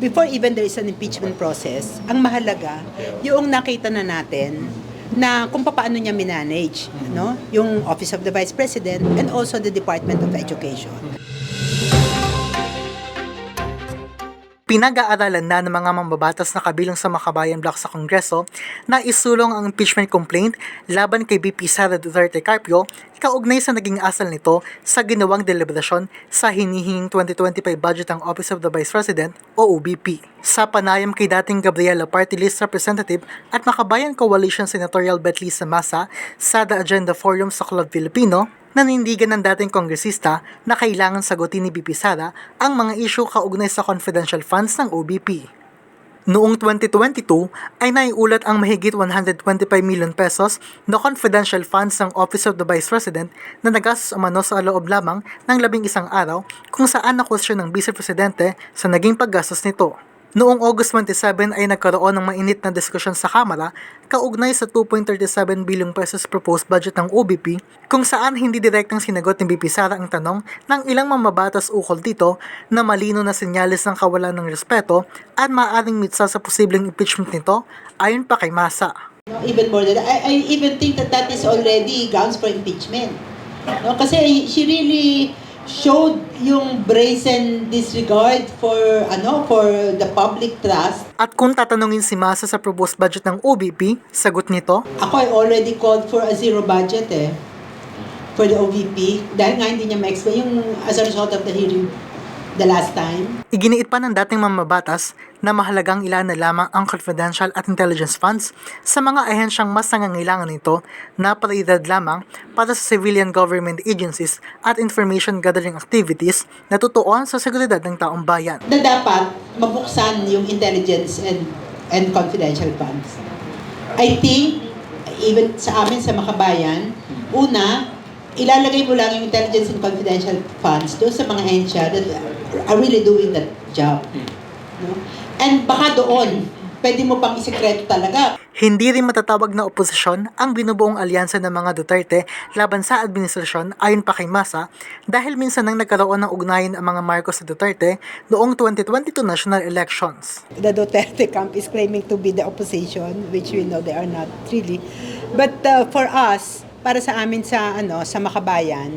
Before even there is an impeachment process, ang mahalaga, yung nakita na natin na kung paano niya minanage, no? yung Office of the Vice President and also the Department of Education. Pinag-aaralan na ng mga mambabatas na kabilang sa Makabayan Block sa Kongreso na isulong ang impeachment complaint laban kay BP Sara Duterte Carpio kaugnay sa naging asal nito sa ginawang deliberasyon sa hinihinging 2025 budget ng Office of the Vice President o OBP. Sa panayam kay dating Gabriela Party List Representative at Makabayan Coalition Senatorial Bet Lisa Masa sa The Agenda Forum sa Club Filipino, nanindigan ng dating kongresista na kailangan sagutin ni BP Sara ang mga isyu kaugnay sa confidential funds ng OBP. Noong 2022 ay naiulat ang mahigit 125 million pesos na confidential funds ng Office of the Vice President na nagastos umano sa loob lamang ng labing isang araw kung saan nakwestiyon ng Vice Presidente sa naging paggastos nito. Noong August 27 ay nagkaroon ng mainit na diskusyon sa Kamara kaugnay sa 2.37 bilyong pesos proposed budget ng OBP kung saan hindi direktang sinagot ni BP Sara ang tanong ng ilang mamabatas ukol dito na malino na senyales ng kawalan ng respeto at maaaring mitsa sa posibleng impeachment nito ayon pa kay Masa. Even more than. I, I even think that that is already grounds for impeachment. No, kasi she really showed yung brazen disregard for ano for the public trust. At kung tatanungin si Masa sa proposed budget ng OBP, sagot nito, Ako I already called for a zero budget eh for the OVP dahil nga hindi niya ma-explain yung as a result of the hearing the last time. Iginiit pa ng dating mamabatas na mahalagang ilan na lamang ang confidential at intelligence funds sa mga ahensyang mas nangangailangan nito na prioridad lamang para sa civilian government agencies at information gathering activities na tutuon sa seguridad ng taong bayan. Na dapat mabuksan yung intelligence and and confidential funds. I think even sa amin sa Makabayan, una, ilalagay mo lang yung intelligence and confidential funds doon sa mga ahensya that are really doing that job. No? And baka doon, pwede mo pang isikreto talaga. Hindi rin matatawag na oposisyon ang binubuong alyansa ng mga Duterte laban sa administrasyon ayon pa kay Masa dahil minsan nang nagkaroon ng ugnayan ang mga Marcos sa Duterte noong 2022 national elections. the Duterte camp is claiming to be the opposition, which we know they are not really. But uh, for us, para sa amin sa ano sa Makabayan,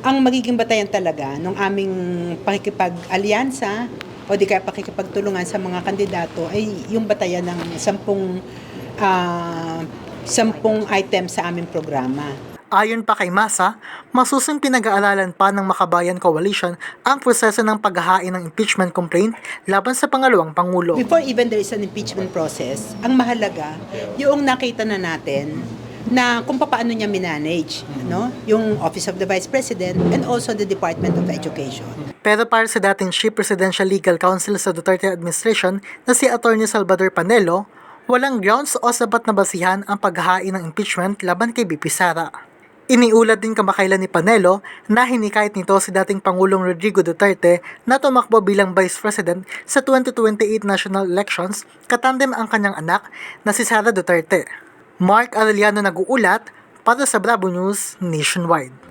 ang magiging batayan talaga ng aming pakikipag-alyansa o di kaya pakikipagtulungan sa mga kandidato ay yung batayan ng sampung ah, sampung item sa aming programa. Ayon pa kay Masa, masusing pinag-aaralan pa ng Makabayan Coalition ang proseso ng paghahain ng impeachment complaint laban sa pangalawang Pangulo. Before even there is an impeachment process, ang mahalaga, yung nakita na natin na kung paano niya minanage, no? yung Office of the Vice President and also the Department of Education. Pero para sa dating Chief Presidential Legal Counsel sa Duterte Administration na si Attorney Salvador Panelo, walang grounds o sabat na basihan ang paghahain ng impeachment laban kay BP Sara. Iniulat din kamakailan ni Panelo na hinikayat nito si dating Pangulong Rodrigo Duterte na tumakbo bilang Vice President sa 2028 national elections katandem ang kanyang anak na si Sara Duterte. Mark Arellano nag-uulat para sa Bravo News Nationwide.